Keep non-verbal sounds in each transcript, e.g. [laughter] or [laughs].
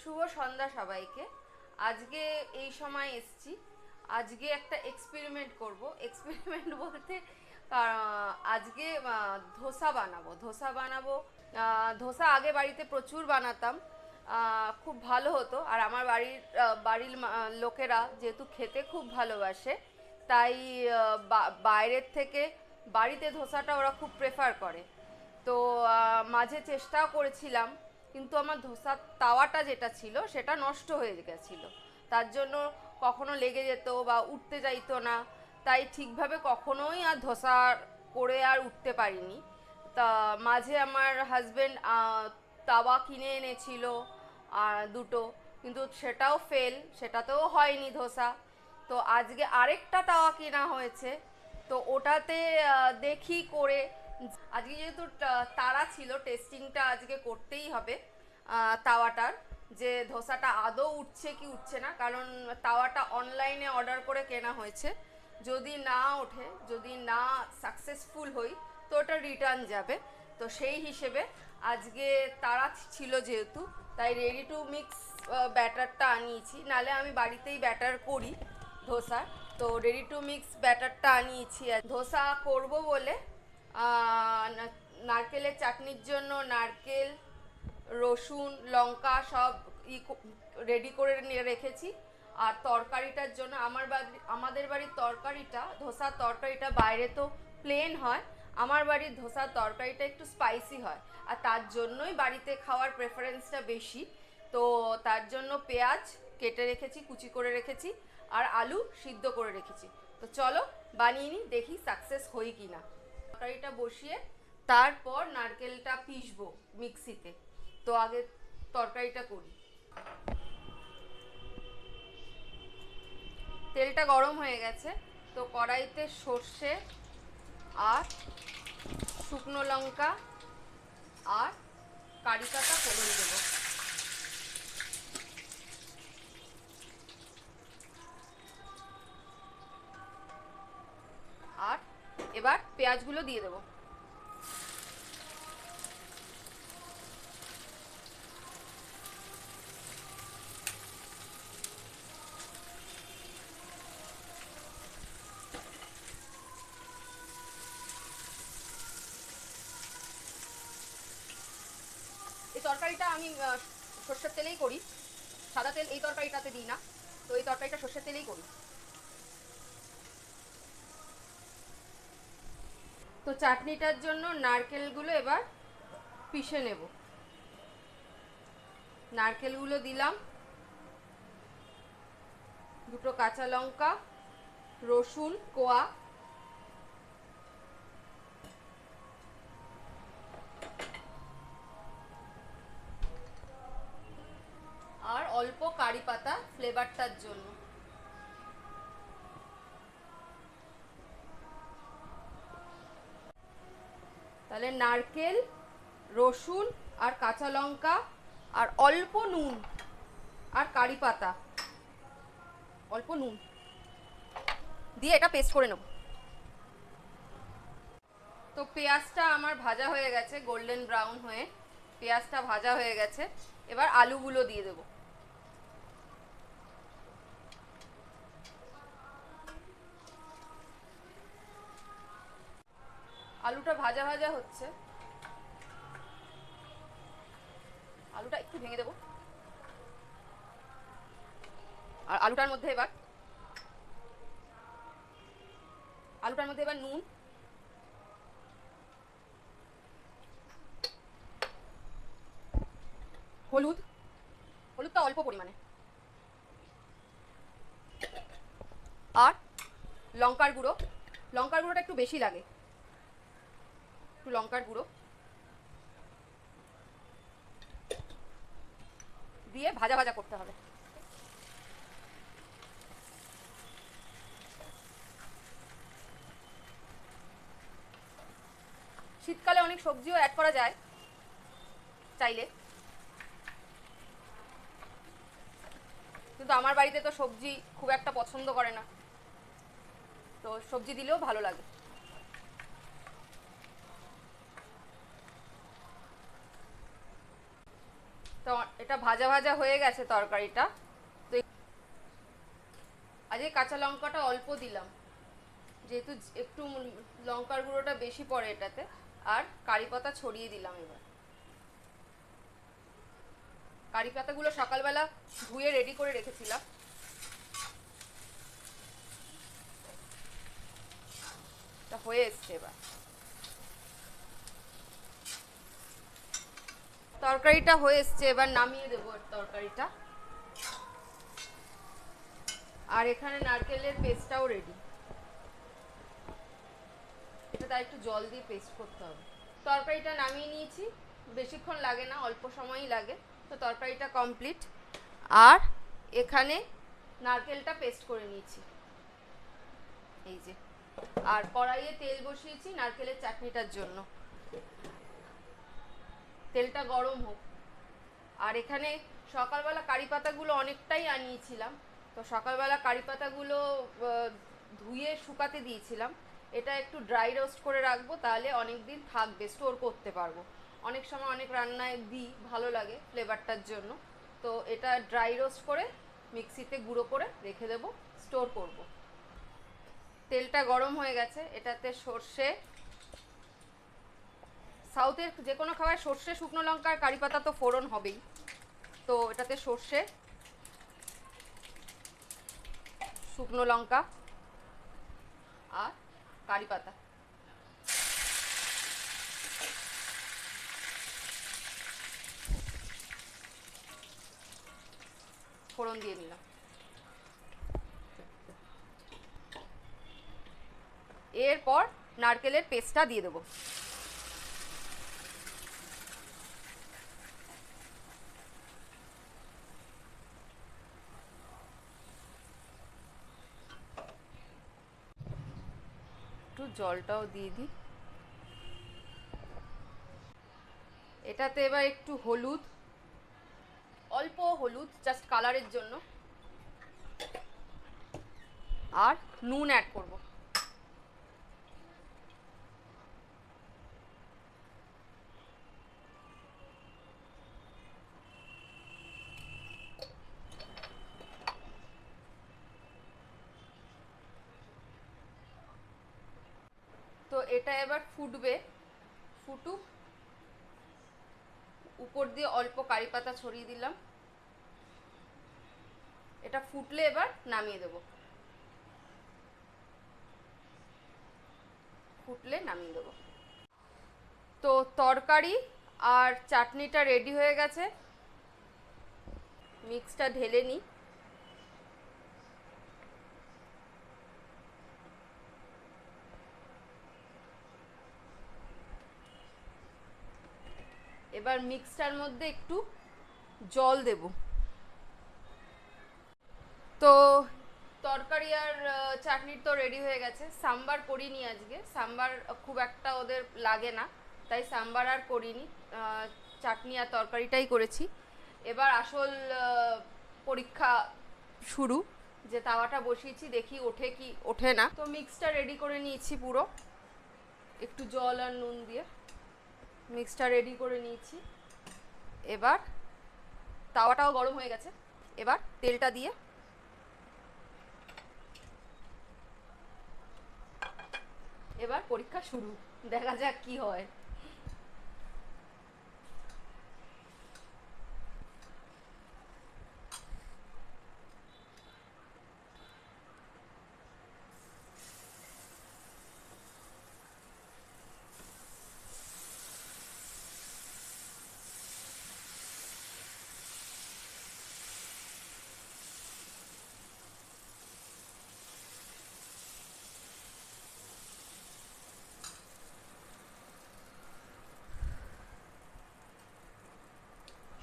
শুভ সন্ধ্যা সবাইকে। আজকে এই সময় এসছি। আজকে একটা এক্সপেরিমেন্ট করব। এক্সপেরিমেন্ট বলতে আজকে ধোসা বানাবো। ধোসা বানাবো। ধোসা আগে বাড়িতে প্রচুর বানাতাম। খুব ভালো হতো। আর আমার বাড়ির বাড়ির লোকেরা যেহেতু খেতে খুব ভালোবাসে, তাই বাইরের থেকে বাড়িতে ধোসাটা ওরা খুব প্রেফার করে। তো মাঝে চেষ্টাও করেছিলাম। কিন্তু আমার ধোসার তাওয়াটা যেটা ছিল, সেটা নষ্ট হয়ে গেছিল। তার জন্য কখনো লেগে যেত বা উঠতে চাইতো না। তাই ঠিকভাবে কখনোই আর ধোসা করে আর উঠতে পারিনি। তা মাঝে আমার হাজব্যান্ড তাওয়া কিনে এনেছিল দুটো। কিন্তু সেটাও ফেল সেটাতেও হয়নি ধোসা। তো আজকে আরেকটা তাওয়া কেনা হয়েছে। তো ওটাতে দেখি করে আজকে যেহেতু তারা ছিল টেস্টিংটা আজকে করতেই হবে তাওয়াটার। যে ধোসাটা আদৌ উঠছে কি উঠছে না, কারণ তাওয়াটা অনলাইনে অর্ডার করে কেনা হয়েছে। যদি না ওঠে, যদি না সাকসেসফুল হই, তো ওটা রিটার্ন যাবে। তো সেই হিসেবে আজকে তারা ছিল যেহেতু, তাই রেডি টু মিক্স ব্যাটারটা আনিয়েছি। নালে আমি বাড়িতেই ব্যাটার করি ধোসা। তো রেডি টু মিক্স ব্যাটারটা আনিয়েছি। ধোসা করব বলে নারকেলের চাটনির জন্য নারকেল, রসুন, লঙ্কা সব ই রেডি করে রেখেছি। আর তরকারিটার জন্য আমার বাড়ি, আমাদের বাড়ির তরকারিটা, ধোসার তরকারিটা বাইরে তো প্লেন হয়। আমার বাড়ির ধোসার তরকারিটা একটু স্পাইসি হয়। আর তার জন্যই বাড়িতে খাওয়ার প্রেফারেন্সটা বেশি। তো তার জন্য পেঁয়াজ কেটে রেখেছি, কুচি করে রেখেছি। আর আলু সিদ্ধ করে রেখেছি। তো চলো বানিয়ে নিই, দেখি সাকসেস হই কি না তরকারিটা বসিয়ে তারপর নারকেলটা পিসবো মিক্সিতে। তো আগে তরকারিটা করি। তেলটা গরম হয়ে গেছে, তো কড়াইতে সর্ষে আর শুকনো লঙ্কা আর কারি পাতা ফোড়ন দেবো। পেঁয়াজগুলো দিয়ে দেবো। এই তরকারিটা আমি সর্ষের তেলেই করি। সাদা তেল এই তরকারিটাতে দিই না। তো এই তরকারিটা সর্ষের তেলেই করি। তো চাটনিটার জন্য নারকেলগুলো এবার পিষে নেব। নারকেলগুলো দিলাম। দুটো কাঁচা লঙ্কা, রসুন, কোয়া। আর অল্প কারি পাতা ফ্লেভারটার জন্য। তাহলে নারকেল, রসুন আর কাঁচা লঙ্কা আর অল্প নুন আর কারি পাতা। অল্প নুন। দিয়ে এটা পেস্ট করে নেব। তো পেঁয়াজটা আমার ভাজা হয়ে গেছে, গোল্ডেন ব্রাউন হয়ে। পেঁয়াজটা ভাজা হয়ে গেছে। এবার আলুগুলো দিয়ে দেবো। আলুটা ভাজা ভাজা হচ্ছে। আলুটা একটু ভেঙে দেবো। আর আলুটার মধ্যে এবার, আলুটার মধ্যে এবার নুন। হলুদ। হলুদটা অল্প পরিমাণে। আর লঙ্কার গুঁড়ো। লঙ্কার গুঁড়োটা একটু বেশি লাগে। একটু লঙ্কার গুঁড়ো। দিয়ে ভাজা ভাজা করতে হবে। শীতকালে অনেক সবজিও অ্যাড করা যায় চাইলে। কিন্তু আমার বাড়িতে তো সবজি খুব একটা পছন্দ করে না। তো সবজি দিলেও ভালো লাগে তো এটা ভাজা ভাজা হয়ে গেছে তরকারিটা। তো আজকে কাঁচা লঙ্কাটা অল্প দিলাম। যেহেতু একটু লঙ্কার গুঁড়োটা বেশি পড়ে এটাতে। আর কারি পাতা ছড়িয়ে দিলাম এবার। কারি পাতাগুলো সকালবেলা ধুয়ে রেডি করে রেখেছিলাম। হয়ে এসছে এবার। তরকারিটা হয়ে এসছে, এবার নামিয়ে দেবো তরকারিটা। আর এখানে নারকেলের পেস্টটাও রেডি এটা তাই একটু জল দিয়ে পেস্ট করতে হবে। তরকারিটা নামিয়ে নিয়েছি, বেশিক্ষণ লাগে না, অল্প সময়ই লাগে। তো তরকারিটা কমপ্লিট আর এখানে নারকেলটা পেস্ট করে নিয়েছি। এই যে। আর কড়াইয়ে তেল বসিয়েছি নারকেলের চাটনিটার জন্য। তেলটা গরম হোক। আর এখানে সকালবেলা কারি পাতাগুলো অনেকটাই আনিয়েছিলাম। তো সকালবেলা কারি পাতাগুলো ধুয়ে শুকাতে দিয়েছিলাম। এটা একটু ড্রাই রোস্ট করে রাখব, তাহলে অনেক দিন থাকবে স্টোর করতে পারব। অনেক সময় অনেক রান্নায় দিই, ভালো লাগে ফ্লেভারটার জন্য। তো এটা ড্রাই রোস্ট করে মিক্সিতে গুঁড়ো করে রেখে দেবো স্টোর করব। তেলটা গরম হয়ে গেছে, এটাতে সর্ষে সাউথের যে কোনো খাবার, সর্ষে, শুকনো লঙ্কা, কারি পাতা তো ফোড়ন হবেই। তো এটাতে সর্ষে, শুকনো লঙ্কা আর কারি পাতা। ফোড়ন দিয়ে নিলাম। এরপর নারকেলের পেস্টটা দিয়ে দেবো। জলটাও দিয়ে দিই। এটাতে এবার একটু হলুদ, অল্প হলুদ জাস্ট কালারের জন্য। আর নুন অ্যাড করব তো এটা এবার ফুটবে। ফুটুক। উপর দিয়ে অল্প কারি পাতা ছড়িয়ে দিলাম। এটা ফুটলে এবার নামিয়ে দেব। ফুটলে নামিয়ে দেব। তো তরকারি আর চাটনিটা রেডি হয়ে গেছে। মিক্সটা ঢেলে নিই। এবার মিক্সটার মধ্যে একটু জল দেব। তো তরকারি আর চাটনির তো রেডি হয়ে গেছে। সাম্বার করিনি আজকে। সাম্বার খুব একটা ওদের লাগে না, তাই সাম্বার আর করিনি। চাটনি আর তরকারিটাই করেছি। এবার আসল পরীক্ষা শুরু, যে তাওয়াটা বসিয়েছি, দেখি ওঠে কি ওঠে না। তো মিক্সটা রেডি করে নিয়েছি পুরো। একটু জল আর নুন দিয়ে। মিক্সটা রেডি করে নিয়েছি। এবার তাওয়াটাও গরম হয়ে গেছে। এবার তেলটা দিয়ে এবার পরীক্ষা শুরু। দেখা যাক কি হয়।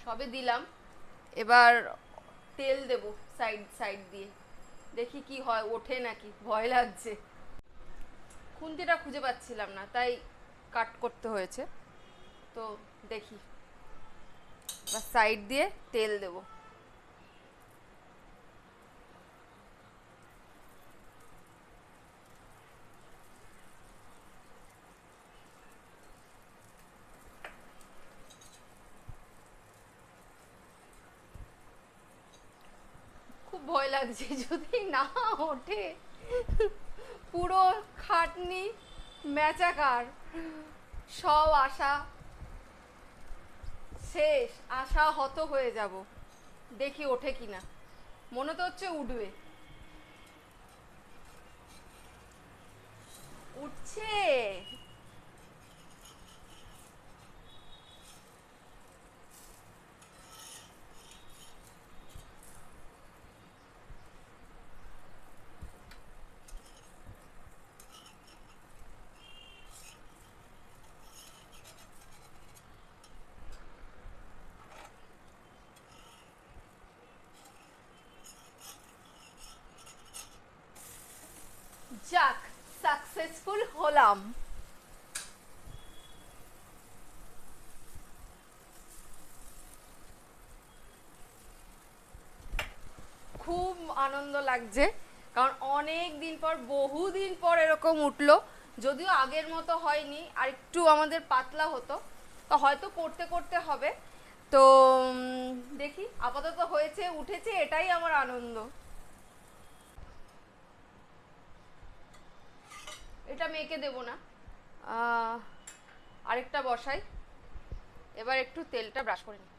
সবে দিলাম। এবার তেল দেব সাইড সাইড দিয়ে। দেখি কি হয়, ওঠে নাকি, ভয় লাগছে। খুন্তিটা খুঁজে পাচ্ছিলাম না, তাই কাট করতে হয়েছে। তো দেখি সাইড দিয়ে তেল দেব ভয় লাগছে [laughs] যদি না ওঠে। পুরো খাটনি ম্যাচাকার। সব আশা শেষ। আশা হত হয়ে যাব। দেখি ওঠে কিনা। মনে তো হচ্ছে উঠবে। উঠছে যাক সাকসেসফুল হলাম খুব আনন্দ লাগছে, কারণ অনেক দিন পর, বহু দিন পর এরকম উঠল। যদিও আগের মতো হয়নি, আর একটু আমাদের পাতলা হতো, তো হয়তো করতে করতে হবে। তো দেখি, আপাতত হয়েছে, উঠেছে, এটাই আমার আনন্দ। এটা মেয়েকে দেবো না। আরেকটা বসাই। এবার একটু তেলটা ব্রাশ করে নিই।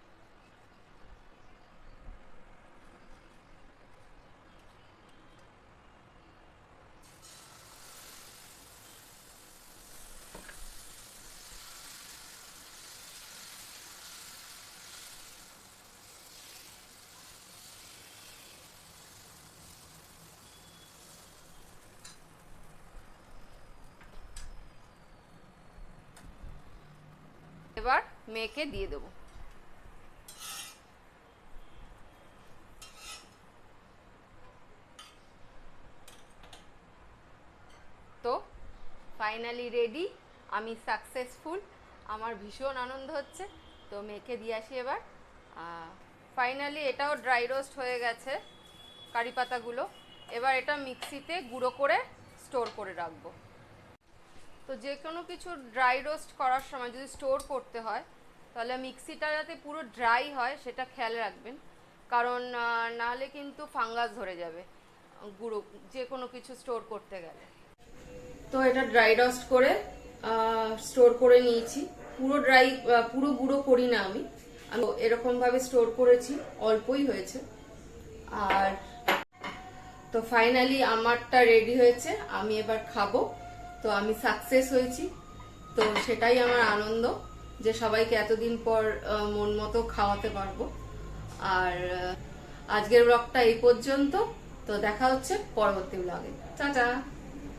এবার মেখে দিয়ে দেবো। তো ফাইনালি রেডি আমি সাকসেসফুল আমার ভীষণ আনন্দ হচ্ছে, তো মেখে দিয়ে আসি এবার। ফাইনালি এটাও ড্রাই রোস্ট হয়ে গেছে, কারি পাতাগুলো। এবার এটা মিক্সিতে গুঁড়ো করে স্টোর করে রাখব। তো যে কোনো কিছু ড্রাই রোস্ট করার সময় যদি স্টোর করতে হয়, তাহলে মিক্সিটা যাতে পুরো ড্রাই হয়, সেটা খেয়াল রাখবেন। কারণ নাহলে কিন্তু ফাঙ্গাস ধরে যাবে, গুঁড়ো, যে কোনো কিছু স্টোর করতে গেলে। তো এটা ড্রাই রোস্ট করে স্টোর করে নিয়েছি। পুরো ড্রাই পুরো গুঁড়ো করি না আমি। আমি এরকম ভাবে স্টোর করেছি, অল্পই হয়েছে। আর তো ফাইনালি আমারটা রেডি হয়েছে, আমি এবার খাব। তো আমি সাকসেস হয়েছি। তো সেটাই আমার আনন্দ যে সবাইকে এতদিন পর মন মতো খাওয়াতে পারব। আর আজকের ব্লগটা এই পর্যন্ত। তো দেখা হচ্ছে পরবর্তী ব্লগে টাটা!